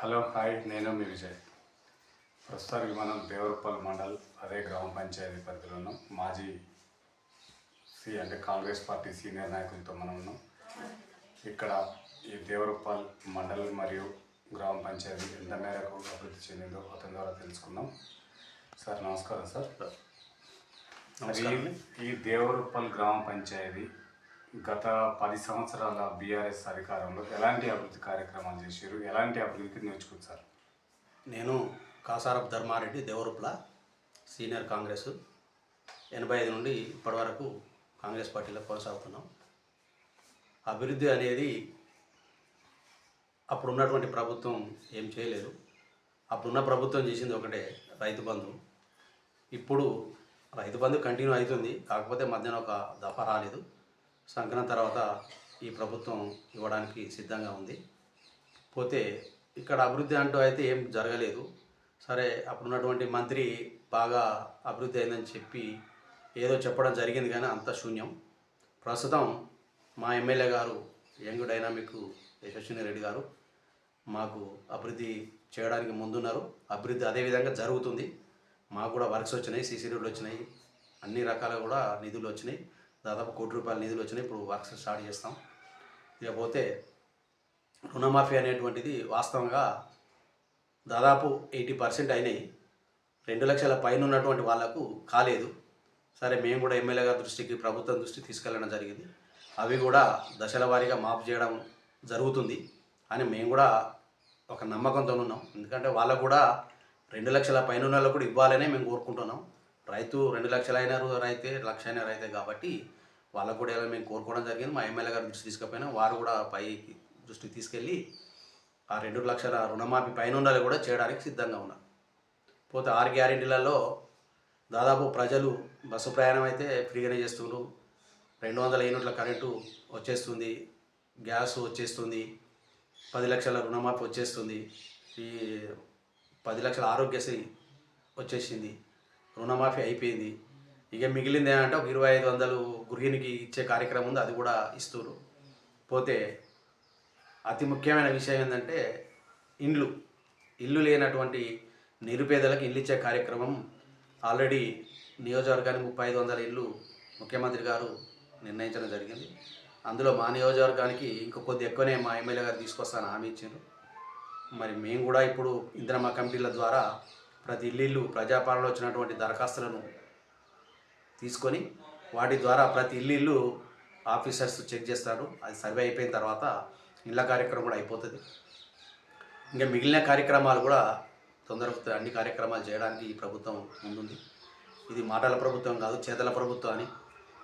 Hello hi నేను మీ విజయ్. ప్రస్తుతానికి మనం దేవరపల్లి మండల్ అదే గ్రామ పంచాయతీ పరిధిలో ఉన్నాం మాజీ సి అంటే కాంగ్రెస్ పార్టీ సీనియర్ నాయకులతో మనం ఉన్నాం. ఇక్కడ ఈ దేవరపల్ మండల్ మరియు గ్రామ పంచాయతీ ఎంత మేరకు అభివృద్ధి చెందిందో అతని ద్వారా తెలుసుకుందాం. సార్ నమస్కారం సార్. ఈ దేవరపల్ గ్రామ పంచాయతీ గత పది సంవత్సరాల బీఆర్ఎస్ అధికారంలో ఎలాంటి అభివృద్ధి కార్యక్రమాలు చేశారు? ఎలాంటి అభివృద్ధికి నేర్చుకుంటారు నేను కాసారపు ధర్మారెడ్డి దేవరూప్ల సీనియర్ కాంగ్రెస్. ఎనభై ఐదు నుండి ఇప్పటి వరకు కాంగ్రెస్ పార్టీలో కొనసాగుతున్నాం. అభివృద్ధి అనేది అప్పుడు ఉన్నటువంటి ప్రభుత్వం ఏం చేయలేదు. అప్పుడున్న ప్రభుత్వం చేసింది ఒకటే రైతు బంధు. ఇప్పుడు రైతు బంధు కంటిన్యూ అవుతుంది. కాకపోతే మధ్యాహ్నం ఒక దఫా రాలేదు. సంక్రాంతి తర్వాత ఈ ప్రభుత్వం ఇవ్వడానికి సిద్ధంగా ఉంది. పోతే ఇక్కడ అభివృద్ధి అంటూ అయితే ఏం జరగలేదు. సరే అప్పుడున్నటువంటి మంత్రి బాగా అభివృద్ధి అయిందని చెప్పి ఏదో చెప్పడం జరిగింది కానీ అంత శూన్యం. ప్రస్తుతం మా ఎమ్మెల్యే గారు యంగ్ డైనామిక్ యశస్విని రెడ్డి గారు మాకు అభివృద్ధి చేయడానికి ముందున్నారు. అభివృద్ధి అదేవిధంగా జరుగుతుంది. మాకు కూడా వర్క్స్ వచ్చినాయి సీసీ రోడ్లు వచ్చినాయి అన్ని రకాల కూడా నిధులు వచ్చినాయి. దాదాపు కోటి రూపాయల నిధులు వచ్చినాయి. ఇప్పుడు వర్క్స్ స్టార్ట్ చేస్తాం. ఇకపోతే రుణమాఫీ అనేటువంటిది వాస్తవంగా దాదాపు ఎయిటీ పర్సెంట్ అయినాయి. రెండు లక్షల పైన ఉన్నటువంటి వాళ్ళకు కాలేదు. సరే మేము కూడా ఎమ్మెల్యే గారి దృష్టికి ప్రభుత్వం దృష్టికి తీసుకెళ్ళడం జరిగింది. అవి కూడా దశల వారీగా మాఫ్ చేయడం జరుగుతుంది అని మేము కూడా ఒక నమ్మకంతో ఉన్నాం. ఎందుకంటే వాళ్ళకు కూడా రెండు లక్షల పైన ఉన్న వాళ్ళకు కూడా ఇవ్వాలనే మేము కోరుకుంటున్నాం. రైతు రెండు లక్షలైన అయినారు రైతే లక్ష అయిన రైతే కాబట్టి వాళ్ళకు కూడా ఇలా మేము కోరుకోవడం జరిగింది. మా ఎమ్మెల్యే గారు దృష్టి తీసుకుపోయినా వారు కూడా పై దృష్టికి తీసుకెళ్ళి ఆ రెండు లక్షల రుణమాఫీ పైన ఉండాలి కూడా చేయడానికి సిద్ధంగా ఉన్నారు. పోతే ఆరు గ్యారెంటీలలో దాదాపు ప్రజలు బస్సు ప్రయాణం అయితే ఫ్రీగానే చేస్తున్నారు రెండు వందల యూనిట్ల కరెంటు వచ్చేస్తుంది గ్యాస్ వచ్చేస్తుంది పది లక్షల రుణమాఫీ వచ్చేస్తుంది ఈ పది లక్షల ఆరోగ్యశ్రీ వచ్చేసింది. రుణమాఫీ అయిపోయింది. ఇక మిగిలింది ఏమంటే ఒక ఇరవై ఐదు వందలు గృహిణికి ఇచ్చే కార్యక్రమం ఉంది అది కూడా ఇస్తున్నారు పోతే అతి ముఖ్యమైన విషయం ఏంటంటే ఇండ్లు. ఇల్లు లేనటువంటి నిరుపేదలకు ఇల్లు ఇచ్చే కార్యక్రమం ఆల్రెడీ నియోజకవర్గానికి ముప్పై ఐదు వందల ఇల్లు ముఖ్యమంత్రి గారు నిర్ణయించడం జరిగింది. అందులో మా నియోజకవర్గానికి ఇంకా కొద్ది ఎక్కువనే మా ఎమ్మెల్యే గారు తీసుకొస్తాను హామీ ఇచ్చారు మరి మేము కూడా ఇప్పుడు ఇందిరమ్మ కమిటీల ద్వారా ప్రతి ఇల్లు ప్రజాపాలనలో వచ్చినటువంటి దరఖాస్తులను తీసుకొని వాటి ద్వారా ప్రతి ఇల్లు ఇల్లు ఆఫీసర్స్ చెక్ చేస్తారు. అది సర్వే అయిపోయిన తర్వాత ఇళ్ళ కార్యక్రమం కూడా అయిపోతుంది. ఇంకా మిగిలిన కార్యక్రమాలు కూడా తొందరగా అన్ని కార్యక్రమాలు చేయడానికి ఈ ప్రభుత్వం ముందుంది. ఇది మాటల ప్రభుత్వం కాదు చేతల ప్రభుత్వం అని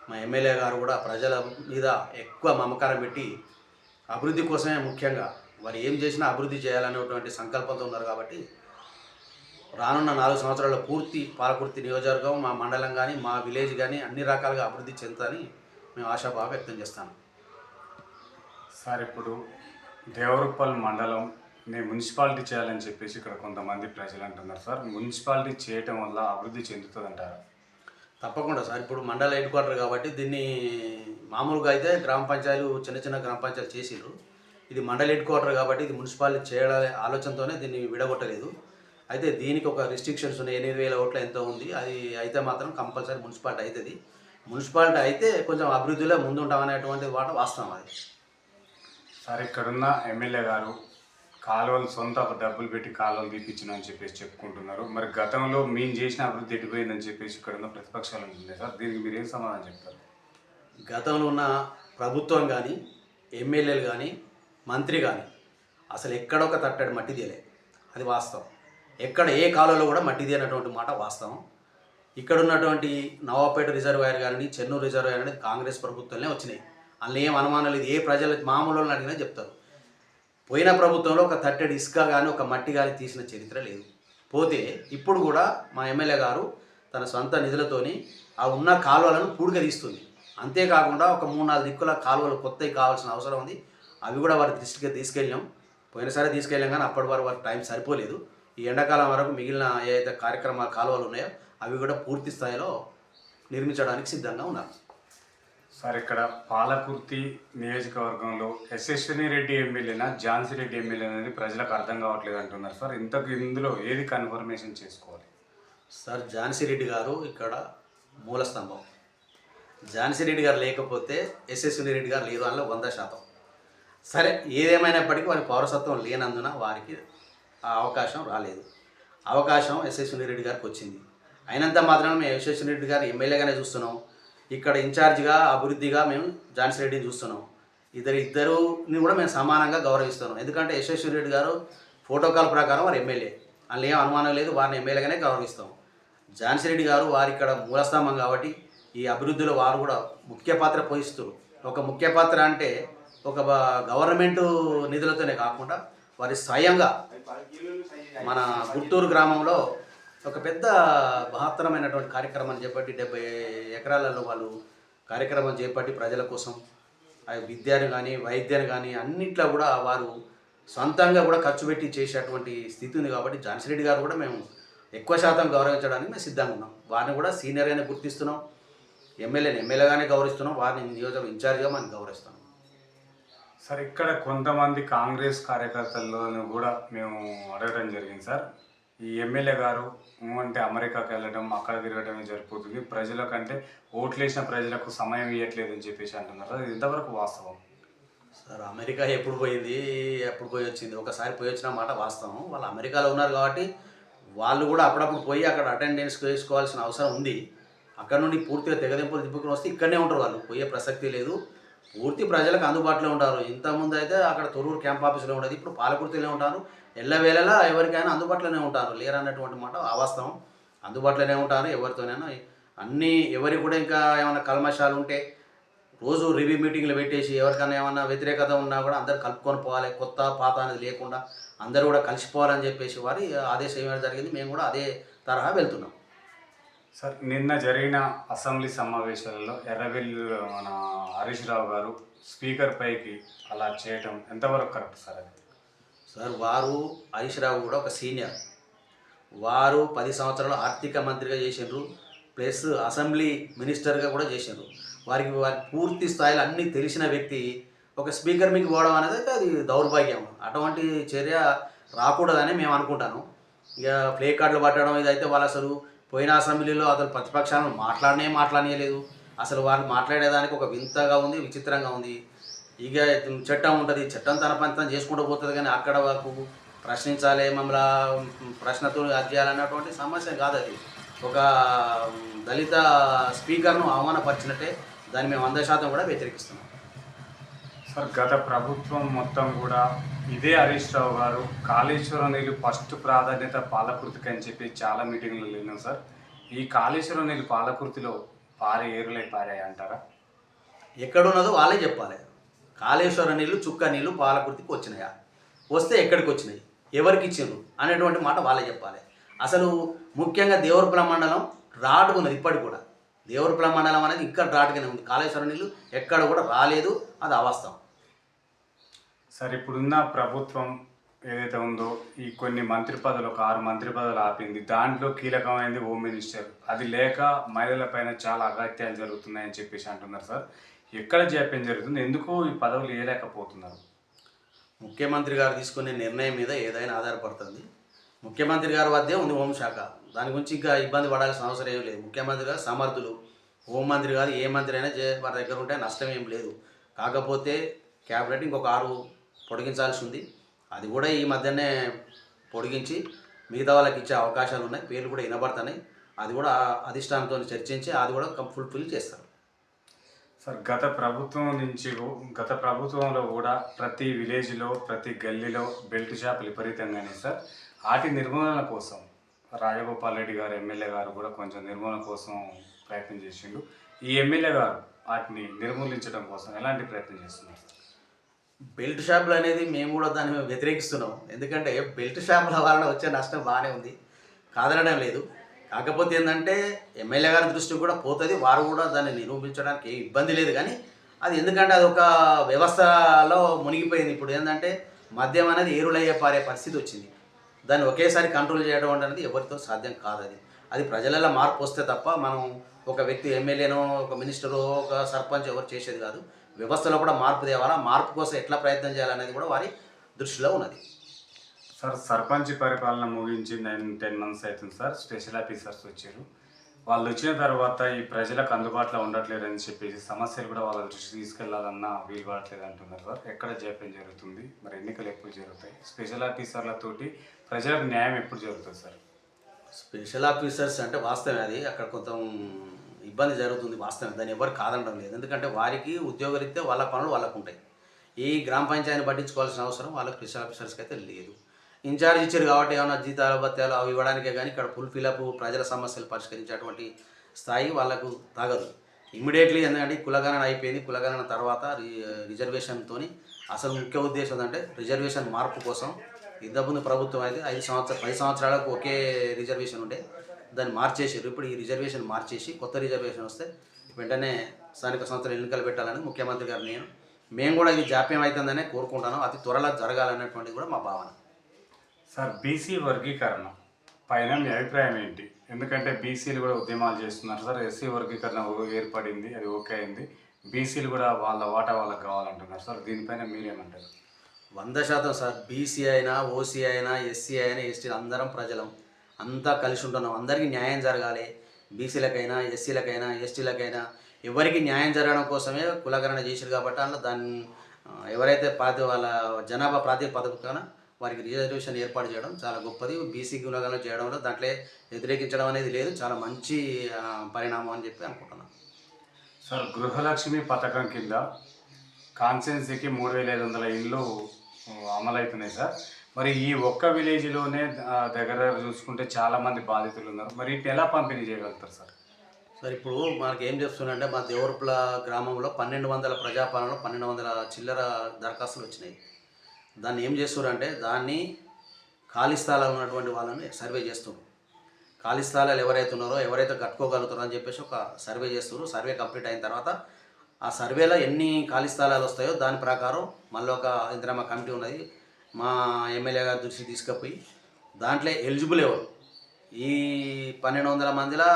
మా ఎమ్మెల్యే గారు కూడా ప్రజల మీద ఎక్కువ మమకారం పెట్టి అభివృద్ధి కోసమే ముఖ్యంగా వారు ఏం చేసినా అభివృద్ధి చేయాలనేటువంటి సంకల్పంతో ఉన్నారు కాబట్టి రానున్న నాలుగు సంవత్సరాల్లో పూర్తి పాలకుర్తి నియోజకవర్గం మా మండలం కానీ మా విలేజ్ కానీ అన్ని రకాలుగా అభివృద్ధి చెందుతాని మేము ఆశాభావం వ్యక్తం చేస్తాను. సార్ ఇప్పుడు దేవరపల్లి మండలం నేను మున్సిపాలిటీ చేయాలని చెప్పేసి ఇక్కడ కొంతమంది ప్రజలు అంటున్నారు సార్. మున్సిపాలిటీ చేయటం వల్ల అభివృద్ధి చెందుతుంది అంటారు తప్పకుండా సార్. ఇప్పుడు మండల హెడ్ క్వార్టర్ కాబట్టి దీన్ని మామూలుగా అయితే గ్రామ పంచాయతీలు చిన్న చిన్న గ్రామ పంచాయతీలు చేసిర్రు ఇది మండల హెడ్ క్వార్టర్ కాబట్టి ఇది మున్సిపాలిటీ చేయాలనే ఆలోచనతోనే దీన్ని విడగొట్టలేదు. అయితే దీనికి ఒక రిస్ట్రిక్షన్స్ ఉన్నాయి. ఎనిమిది వేల ఓట్ల ఎంతో ఉంది. అది అయితే మాత్రం కంపల్సరీ మున్సిపాలిటీ అవుతుంది మున్సిపాలిటీ అయితే కొంచెం అభివృద్ధిలో ముందుంటామనేటువంటి మాట వాస్తవం అది. సార్ ఇక్కడున్న ఎమ్మెల్యే గారు కాలువలు సొంత డబ్బులు పెట్టి కాలువలు తీపించిన అని చెప్పేసి చెప్పుకుంటున్నారు. మరి గతంలో మేము చేసిన అభివృద్ధి ఎటుపోయిందని చెప్పేసి ఇక్కడ ఉన్న ప్రతిపక్షాలు అంటున్నాయి. సార్ దీనికి మీరు ఏం సమాధానం చెప్తారు? గతంలో ఉన్న ప్రభుత్వం కానీ ఎమ్మెల్యేలు కానీ మంత్రి కానీ అసలు ఎక్కడొక తట్టడి మట్టి తీయలే. అది వాస్తవం. ఎక్కడ ఏ కాలంలో కూడా మట్టిది అన్నటువంటి మాట వాస్తవం. ఇక్కడ ఉన్నటువంటి నవాపేట రిజర్వాయర్ కానీ చెన్నూరు రిజర్వాయర్ అనేది కాంగ్రెస్ ప్రభుత్వంలో వచ్చినాయి. అందులో ఏం అనుమానం లేదు. ఏ ప్రజలు మామూలు అడిగినా చెప్తారు. పోయిన ప్రభుత్వంలో ఒక తట్టెడు ఇసుక కానీ ఒక మట్టి కానీ తీసిన చరిత్ర లేదు. పోతే ఇప్పుడు కూడా మా ఎమ్మెల్యే గారు తన సొంత నిధులతోని ఆ ఉన్న కాలువలను పూడిక తీస్తుంది. అంతేకాకుండా ఒక మూడు నాలుగు దిక్కుల కాలువలు కొత్తవి కావాల్సిన అవసరం ఉంది. అవి కూడా వారి దృష్టికి తీసుకెళ్ళాం పోయినసారి తీసుకెళ్ళాం కానీ అప్పటి వరకు వారికి టైం సరిపోలేదు. ఈ ఎండాకాలం వరకు మిగిలిన ఏదైతే కార్యక్రమాల కాలువలు ఉన్నాయో అవి కూడా పూర్తి స్థాయిలో నిర్మించడానికి సిద్ధంగా ఉన్నారు. సార్ ఇక్కడ పాలకుర్తి నియోజకవర్గంలో యశస్విని రెడ్డి ఎమ్మెల్యేనా ఝాన్సీ రెడ్డి ఎమ్మెల్యే అనేది ప్రజలకు అర్థం కావట్లేదు అంటున్నారు. సార్ ఇంతకు ఇందులో ఏది కన్ఫర్మేషన్ చేసుకోవాలి? సార్ ఝాన్సీ రెడ్డి గారు ఇక్కడ మూల స్తంభం. ఝాన్సీ రెడ్డి గారు లేకపోతే యశస్విని రెడ్డి గారు లేదు అందులో వంద శాతం. సరే ఏదేమైనప్పటికీ వారి పౌరసత్వం లేనందున వారికి ఆ అవకాశం రాలేదు. అవకాశం ఎస్ఎస్ రెడ్డి గారికి వచ్చింది. అయినంత మాత్రం మేము ఎస్ఎస్ రెడ్డి గారు ఎమ్మెల్యేగానే చూస్తున్నాం. ఇక్కడ ఇన్ఛార్జిగా అభివృద్ధిగా మేము ఝాన్సీ రెడ్డిని చూస్తున్నాం. ఇద్దరు ఇద్దరుని కూడా మేము సమానంగా గౌరవిస్తున్నాం. ఎందుకంటే యశస్వి రెడ్డి గారు ప్రోటోకాల్ ప్రకారం వారు ఎమ్మెల్యే. అందులో ఏం అనుమానం లేదు వారిని ఎమ్మెల్యేగానే గౌరవిస్తాం. ఝాన్సీ రెడ్డి గారు వారి ఇక్కడ మూలస్తంభం కాబట్టి ఈ అభివృద్ధిలో వారు కూడా ముఖ్య పాత్ర పోషిస్తారు ఒక ముఖ్య పాత్ర అంటే ఒక గవర్నమెంట్ నిధులతోనే కాకుండా వారి స్వయంగా మన గుంటూరు గ్రామంలో ఒక పెద్ద మహత్తరమైనటువంటి కార్యక్రమాన్ని చేపట్టి డెబ్బై ఎకరాలలో వాళ్ళు కార్యక్రమం చేపట్టి ప్రజల కోసం ఆ విద్యను కానీ వైద్యాన్ని కానీ అన్నిట్లో కూడా వారు సొంతంగా కూడా ఖర్చు పెట్టి చేసేటువంటి స్థితి ఉంది కాబట్టి ఝాన్సీ రెడ్డి గారు కూడా మేము ఎక్కువ శాతం గౌరవించడానికి మేము సిద్ధంగా ఉన్నాం. వారిని కూడా సీనియర్గానే గుర్తిస్తున్నాం. ఎమ్మెల్యేని ఎమ్మెల్యేగానే గౌరవిస్తున్నాం. వారిని నియోజకవర్గం ఇన్ఛార్జ్గా మనం గౌరవిస్తున్నాం. సార్ ఇక్కడ కొంతమంది కాంగ్రెస్ కార్యకర్తలను కూడా మేము అడగడం జరిగింది సార్. ఈ ఎమ్మెల్యే గారు అంటే అమెరికాకి వెళ్ళడం అక్కడ తిరగడం సరిపోతుంది ప్రజలకంటే ఓట్లేసిన ప్రజలకు సమయం ఇవ్వట్లేదు అని చెప్పేసి అంటున్నారు అది వాస్తవం? సార్ అమెరికా ఎప్పుడు పోయింది? ఎప్పుడు పోయి వచ్చింది? ఒకసారి పోయి వచ్చిన మాట వాస్తవం. వాళ్ళు అమెరికాలో ఉన్నారు కాబట్టి వాళ్ళు కూడా అప్పుడప్పుడు పోయి అక్కడ అటెండెన్స్ వేసుకోవాల్సిన అవసరం ఉంది. అక్కడ నుండి పూర్తిగా తెగదెంపులు తిప్పుకుని వస్తే ఇక్కడనే ఉంటారు వాళ్ళు. పోయే ప్రసక్తి లేదు. పూర్తి ప్రజలకు అందుబాటులో ఉంటారు. ఇంతకుముందు అయితే అక్కడ తొరూరు క్యాంప్ ఆఫీస్లో ఉండేది. ఇప్పుడు పాలకుర్తిలో ఉంటారు. ఎల్లవేళలా ఎవరికైనా అందుబాటులోనే ఉంటారు. లేరన్నటువంటి మాట అవాస్తవం. అందుబాటులోనే ఉంటారు ఎవరితోనైనా. అన్నీ ఎవరికి కూడా ఇంకా ఏమైనా కల్మషాలు ఉంటే రోజు రివ్యూ మీటింగ్లు పెట్టేసి ఎవరికైనా ఏమైనా వ్యతిరేకత ఉన్నా కూడా అందరు కలుపుకొని పోవాలి. కొత్త పాత అనేది లేకుండా అందరూ కూడా కలిసిపోవాలని చెప్పేసి వారి ఆదేశం ఏమైనా జరిగింది మేము కూడా అదే తరహా వెళ్తున్నాం. సార్ నిన్న జరిగిన అసెంబ్లీ సమావేశాలలో ఎర్రవెల్లి మన హరీష్ రావు గారు స్పీకర్ పైకి అలా చేయటం ఎంతవరకు కరెక్ట్ సార్ అది? సార్ వారు హరీష్ రావు కూడా ఒక సీనియర్. వారు పది సంవత్సరాలు ఆర్థిక మంత్రిగా చేసిండ్రు ప్లస్ అసెంబ్లీ మినిస్టర్గా కూడా చేసిండ్రు. వారికి వారి పూర్తి స్థాయిలో అన్నీ తెలిసిన వ్యక్తి ఒక స్పీకర్ మీకు పోవడం అనేది అది దౌర్భాగ్యం. అటువంటి చర్య రాకూడదని మేము అనుకుంటాను. ఇక ప్లే కార్డులు పట్టడం ఇదైతే వాళ్ళు అసలు పోయిన అసెంబ్లీలో అసలు ప్రతిపక్షాలను మాట్లాడనే మాట్లాడలేదు అసలు వాళ్ళు మాట్లాడేదానికి ఒక వింతగా ఉంది విచిత్రంగా ఉంది. ఇక చట్టం ఉంటుంది చట్టం తన పని తను చేసుకుంటూ పోతుంది కానీ అక్కడ వరకు ప్రశ్నించాలి మమ్మల్ని ప్రశ్నతో చేయాలన్నటువంటి సమస్య కాదు అది. ఒక దళిత స్పీకర్ను అవమానపరిచినట్టే దాన్ని మేము వంద శాతం కూడా వ్యతిరేకిస్తున్నాం. సార్ గత ప్రభుత్వం మొత్తం కూడా ఇదే హరీష్ రావు గారు కాళేశ్వరం నీళ్ళు ఫస్ట్ ప్రాధాన్యత పాలకృతికి అని చెప్పి చాలా మీటింగ్లు వెళ్ళినాం సార్. ఈ కాళేశ్వరం నీళ్ళు పాలకృతిలో పారే ఏరులై పారాయి అంటారా? ఎక్కడున్నదో వాళ్ళే చెప్పాలి. కాళేశ్వర నీళ్ళు చుక్క నీళ్ళు పాలకృతికి వచ్చినాయా? వస్తే ఎక్కడికి వచ్చినాయి? ఎవరికి ఇచ్చారు అనేటువంటి మాట వాళ్ళే చెప్పాలి. అసలు ముఖ్యంగా దేవరపుల మండలం రాటుకున్నది ఇప్పటికి కూడా. దేవరపుల మండలం అనేది ఇంకా రాటుగానే ఉంది. కాళేశ్వర నీళ్ళు ఎక్కడ కూడా రాలేదు. అది అవాస్తవం. సార్ ఇప్పుడున్న ప్రభుత్వం ఏదైతే ఉందో ఈ కొన్ని మంత్రి పదవులు ఒక ఆరు మంత్రి పదవులు ఆపింది. దాంట్లో కీలకమైనది హోమ్ మినిస్టర్. అది లేక మహిళల పైన చాలా అగత్యాలు జరుగుతున్నాయని చెప్పేసి అంటున్నారు సార్. ఎక్కడ జాప్యం జరుగుతుంది? ఎందుకు ఈ పదవులు వేయలేకపోతున్నారు? ముఖ్యమంత్రి గారు తీసుకునే నిర్ణయం మీద ఏదైనా ఆధారపడుతుంది. ముఖ్యమంత్రి గారి వద్దే ఉంది హోంశాఖ దాని గురించి ఇంకా ఇబ్బంది పడాల్సిన అవసరం ఏం లేదు. ముఖ్యమంత్రి గారు సమర్థులు. హోంమంత్రి గారు ఏ మంత్రి అయినా వారి దగ్గర ఉంటే నష్టం ఏం లేదు. కాకపోతే క్యాబినెట్ ఇంకొక ఆరు పొడిగించాల్సి ఉంది అది కూడా ఈ మధ్యనే పొడిగించి మిగతా వాళ్ళకి ఇచ్చే అవకాశాలు ఉన్నాయి. పేర్లు కూడా వినబడుతున్నాయి. అది కూడా అధిష్టానంతో చర్చించి అది కూడా ఫుల్ఫిల్ చేస్తారు. సార్ గత ప్రభుత్వం నుంచి గత ప్రభుత్వంలో కూడా ప్రతి విలేజ్లో ప్రతి గల్లీలో బెల్ట్ షాపులు విపరీతంగానే సార్. వాటి నిర్మూలన కోసం రాజగోపాల్ రెడ్డి గారు ఎమ్మెల్యే గారు కూడా కొంచెం నిర్మూలన కోసం ప్రయత్నం చేసిండు. ఈ ఎమ్మెల్యే గారు వాటిని నిర్మూలించడం కోసం ఎలాంటి ప్రయత్నం చేస్తున్నారు బెల్ట్ షాపులు అనేది మేము కూడా దాన్ని వ్యతిరేకిస్తున్నాం. ఎందుకంటే బెల్ట్ షాపుల వలన వచ్చే నష్టం బాగానే ఉంది. కాదనడం లేదు. కాకపోతే ఏంటంటే ఎమ్మెల్యే గారి దృష్టి కూడా పోతుంది. వారు కూడా దాన్ని నిరూపించడానికి ఏ ఇబ్బంది లేదు. కానీ అది ఎందుకంటే అది ఒక వ్యవస్థలో మునిగిపోయింది. ఇప్పుడు ఏంటంటే మద్యం అనేది ఏరులయ్యే పారే పరిస్థితి వచ్చింది. దాన్ని ఒకేసారి కంట్రోల్ చేయడం అనేది ఎవరితో సాధ్యం కాదు అది అది ప్రజలలో మార్పు వస్తే తప్ప మనం ఒక వ్యక్తి ఎమ్మెల్యేనో ఒక మినిస్టరో ఒక సర్పంచ్ ఎవరు చేసేది కాదు. వ్యవస్థలో కూడా మార్పు తేవాలా? మార్పు కోసం ఎట్లా ప్రయత్నం చేయాలనేది కూడా వారి దృష్టిలో ఉన్నది. సార్ సర్పంచ్ పరిపాలన ముగించి నైన్ టెన్ మంత్స్ అవుతుంది సార్. స్పెషల్ ఆఫీసర్స్ వచ్చారు. వాళ్ళు వచ్చిన తర్వాత ఈ ప్రజలకు అందుబాటులో ఉండట్లేదు అని చెప్పేసి సమస్యలు కూడా వాళ్ళ దృష్టి తీసుకెళ్ళాలన్నా వీలు పడట్లేదు అంటున్నారు సార్. ఎక్కడ జాప్యం జరుగుతుంది? మరి ఎన్నికలు ఎప్పుడు జరుగుతాయి? స్పెషల్ ఆఫీసర్లతోటి ప్రజలకు న్యాయం ఎప్పుడు జరుగుతుంది సార్? స్పెషల్ ఆఫీసర్స్ అంటే వాస్తవమే అది. అక్కడ కొంత ఇబ్బంది జరుగుతుంది వాస్తవం దాన్ని ఎవరు కాదనడం లేదు. ఎందుకంటే వారికి ఉద్యోగరీత్యా వాళ్ళ పనులు వాళ్ళకు ఉంటాయి ఈ గ్రామ పంచాయతీని పట్టించుకోవాల్సిన అవసరం వాళ్ళకి స్పెషల్ ఆఫీసర్స్కి అయితే లేదు. ఇన్ఛార్జ్ ఇచ్చారు కాబట్టి ఏమైనా జీతాలు భత్యాలు అవి ఇవ్వడానికే కానీ ఇక్కడ ఫుల్ ఫిలప్ ప్రజల సమస్యలు పరిష్కరించేటువంటి స్థాయి వాళ్ళకు తాగదు. ఇమ్మీడియట్లీ ఎందుకంటే కులగణన అయిపోయింది. కులగణన తర్వాత రి రిజర్వేషన్తో అసలు ముఖ్య ఉద్దేశం ఏంటంటే రిజర్వేషన్ మార్పు కోసం ఇంతకుముందు ప్రభుత్వం అయితే ఐదు సంవత్సరాలు పది సంవత్సరాలకు ఒకే రిజర్వేషన్ ఉండే. దాన్ని మార్చేసారు ఇప్పుడు ఈ రిజర్వేషన్ మార్చేసి కొత్త రిజర్వేషన్ వస్తే వెంటనే స్థానిక సంస్థలు ఎన్నికలు పెట్టాలని ముఖ్యమంత్రి గారు నేను మేము కూడా ఇది జాప్యం అవుతుందనే కోరుకుంటాను. అతి త్వరలో జరగాలనేటువంటిది కూడా మా భావన. సార్ బీసీ వర్గీకరణ పైన మీ అభిప్రాయం ఏంటి? ఎందుకంటే బీసీలు కూడా ఉద్యమాలు చేస్తున్నారు సార్. ఎస్సీ వర్గీకరణ ఏర్పడింది అది ఓకే అయింది. బీసీలు కూడా వాళ్ళ వాటా వాళ్ళకి కావాలంటున్నారు సార్. దీనిపైన మీరేమంటారు? వంద శాతం సార్. బీసీ అయినా ఓసీ అయినా ఎస్సీ అయినా ఎస్టీ అందరం ప్రజలం. అంతా కలిసి ఉంటున్నాం. అందరికీ న్యాయం జరగాలి. బీసీలకైనా ఎస్సీలకైనా ఎస్టీలకైనా ఎవరికి న్యాయం జరగడం కోసమే కులకరణ చేశారు కాబట్టి అందులో దాన్ని ఎవరైతే ప్రాతి వాళ్ళ జనాభా ప్రాతిపదికన వారికి రిజర్వేషన్ ఏర్పాటు చేయడం చాలా గొప్పది. బీసీ కులగణన చేయడంలో దాంట్లో వ్యతిరేకించడం అనేది లేదు. చాలా మంచి పరిణామం అని చెప్పి అనుకుంటున్నాను సార్ గృహలక్ష్మి పథకం కింద కాన్సెన్సీకి మూడు వేల ఐదు వందల ఇళ్ళు అమలవుతున్నాయి సార్. మరి ఈ ఒక్క విలేజ్లోనే దగ్గర దగ్గర చూసుకుంటే చాలా మంది బాధితులు ఉన్నారు. మరి వీటిని ఎలా పంపిణీ చేయగలుగుతారు సార్? సార్ ఇప్పుడు మనకి ఏం చేస్తుందంటే మా దేవరపుల గ్రామంలో పన్నెండు వందల ప్రజాపాలనలో పన్నెండు వందల చిల్లర దరఖాస్తులు వచ్చినాయి. దాన్ని ఏం చేస్తున్నారంటే దాన్ని ఖాళీ స్థలాలు ఉన్నటువంటి వాళ్ళని సర్వే చేస్తున్నారు ఖాళీ స్థలాలు ఎవరైతే ఉన్నారో ఎవరైతే కట్టుకోగలుగుతారో అని చెప్పేసి ఒక సర్వే చేస్తున్నారు సర్వే కంప్లీట్ అయిన తర్వాత ఆ సర్వేలో ఎన్ని ఖాళీ స్థలాలు వస్తాయో దాని ప్రకారం మళ్ళీ ఒక ఇందిరమ్మ కమిటీ ఉన్నది. మా ఎమ్మెల్యే గారి దృష్టికి తీసుకుపోయి దాంట్లో ఎలిజిబుల్ ఎవరు? ఈ పన్నెండు వందల మందిలో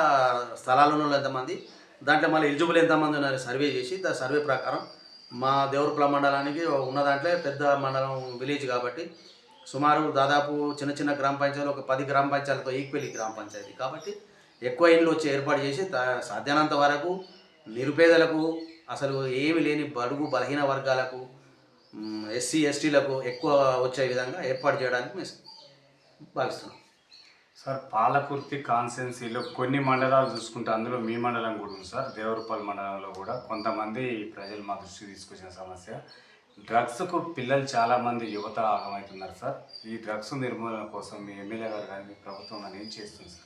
స్థలాలు ఉన్న ఎంతమంది? దాంట్లో మళ్ళీ ఎలిజిబుల్ ఎంతమంది ఉన్నారు సర్వే చేసి దా సర్వే ప్రకారం మా దేవరకుల మండలానికి ఉన్న దాంట్లో పెద్ద మండలం విలేజ్ కాబట్టి సుమారు దాదాపు చిన్న చిన్న గ్రామ పంచాయతీలు ఒక పది గ్రామ పంచాయతీలతో ఈక్వల్ గ్రామ పంచాయతీ కాబట్టి ఎక్కువ ఇండ్లు వచ్చి ఏర్పాటు చేసి సాధ్యమైనంత వరకు నిరుపేదలకు అసలు ఏమి లేని బడుగు బలహీన వర్గాలకు ఎస్సీ ఎస్టీలకు ఎక్కువ వచ్చే విధంగా ఏర్పాటు చేయడానికి మేము భావిస్తున్నాం. సార్ పాలకుర్తి కాన్సెన్సీలో కొన్ని మండలాలు చూసుకుంటే అందులో మీ మండలం కూడా ఉంది సార్ దేవరపల్లి మండలంలో కూడా. కొంతమంది ప్రజలు మా దృష్టికి తీసుకొచ్చిన సమస్య. డ్రగ్స్కు పిల్లలు చాలామంది యువత ఆగమవుతున్నారు సార్. ఈ డ్రగ్స్ నిర్మూలన కోసం మీ ఎమ్మెల్యే గారు కానీ మీ ప్రభుత్వం కానీ ఏం చేస్తుంది సార్?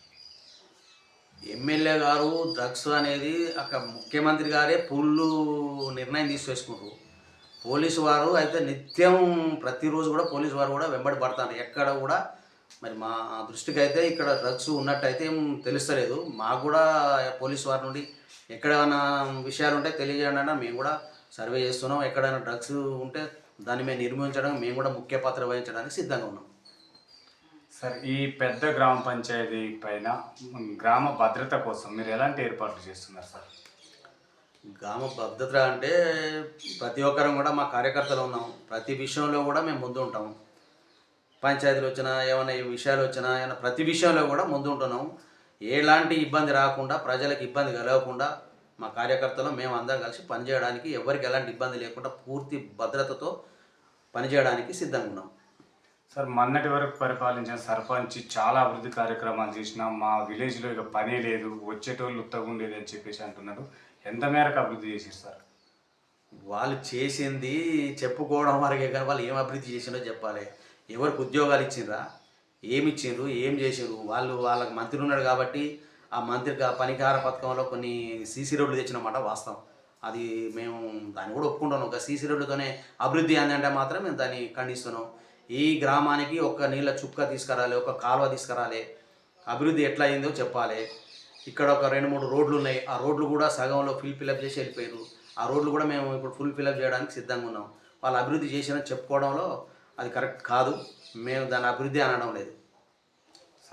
ఎమ్మెల్యే గారు డ్రగ్స్ అనేది అక్కడ ముఖ్యమంత్రి గారే పుల్లు నిర్ణయం తీసుకొచ్చుకుంటారు పోలీసు వారు అయితే నిత్యం ప్రతిరోజు కూడా పోలీసు వారు కూడా వెంబడి పడతారు. ఎక్కడ కూడా మరి మా దృష్టికి అయితే ఇక్కడ డ్రగ్స్ ఉన్నట్టయితే ఏం తెలుస్తలేదు. మాకు కూడా పోలీసు వారి నుండి ఎక్కడైనా విషయాలు ఉంటే తెలియజేయండి మేము కూడా సర్వే చేస్తున్నాం. ఎక్కడైనా డ్రగ్స్ ఉంటే దాన్ని మేము నిర్మించడం మేము కూడా ముఖ్య పాత్ర వహించడానికి సిద్ధంగా ఉన్నాం. సార్ ఈ పెద్ద గ్రామ పంచాయతీ పైన గ్రామ భద్రత కోసం మీరు ఎలాంటి ఏర్పాట్లు చేస్తున్నారు సార్? గ్రామ భద్రత అంటే ప్రతి ఒక్కరం కూడా మా కార్యకర్తలు ఉన్నాం. ప్రతి విషయంలో కూడా మేము ముందు ఉంటాం. పంచాయతీలు వచ్చినా ఏమైనా ఈ విషయాలు వచ్చినా ఏమైనా ప్రతి విషయంలో కూడా ముందు ఉంటున్నాం. ఎలాంటి ఇబ్బంది రాకుండా ప్రజలకు ఇబ్బంది కలగకుండా మా కార్యకర్తలు మేము అందరం కలిసి పనిచేయడానికి ఎవరికి ఎలాంటి ఇబ్బంది లేకుండా పూర్తి భద్రతతో పనిచేయడానికి సిద్ధంగా ఉన్నాం. సార్ మొన్నటి వరకు పరిపాలించిన సర్పంచ్ చాలా అభివృద్ధి కార్యక్రమాలు చేసిన మా విలేజ్లో ఇక పనే లేదు. వచ్చేటోళ్ళు ఉత్తగా ఉండేది అని చెప్పేసి అంటున్నాడు ఎంత మేరకు అభివృద్ధి చేసిస్తారు సార్? వాళ్ళు చేసింది చెప్పుకోవడం వరకే కానీ వాళ్ళు ఏం అభివృద్ధి చేసిందో చెప్పాలి. ఎవరికి ఉద్యోగాలు ఇచ్చిండ్రా? ఏమి ఇచ్చిండ్రు? ఏం చేసిండ్రు? వాళ్ళు వాళ్ళకి మంత్రి ఉన్నాడు కాబట్టి ఆ మంత్రి పనికార పథకంలో కొన్ని సీసీ రోడ్లు తెచ్చినమాట వాస్తవం. అది మేము దాన్ని కూడా ఒప్పుకుంటాను ఒక సీసీ రోడ్లతోనే అభివృద్ధి అందంటే మాత్రం మేము దాన్ని ఖండిస్తున్నాం. ఈ గ్రామానికి ఒక నీళ్ళ చుక్క తీసుకురాలి ఒక కాలువ తీసుకురాలి. అభివృద్ధి ఎట్లా అయిందో చెప్పాలి. ఇక్కడ ఒక రెండు మూడు రోడ్లు ఉన్నాయి. ఆ రోడ్లు కూడా సగంలో ఫిల్ ఫిల్అప్ చేసి వెళ్ళిపోయారు ఆ రోడ్లు కూడా మేము ఇప్పుడు ఫుల్ ఫిల్అప్ చేయడానికి సిద్ధంగా ఉన్నాం. వాళ్ళు అభివృద్ధి చేసిన చెప్పుకోవడంలో అది కరెక్ట్ కాదు. మేము దాని అభివృద్ధి అనడం లేదు.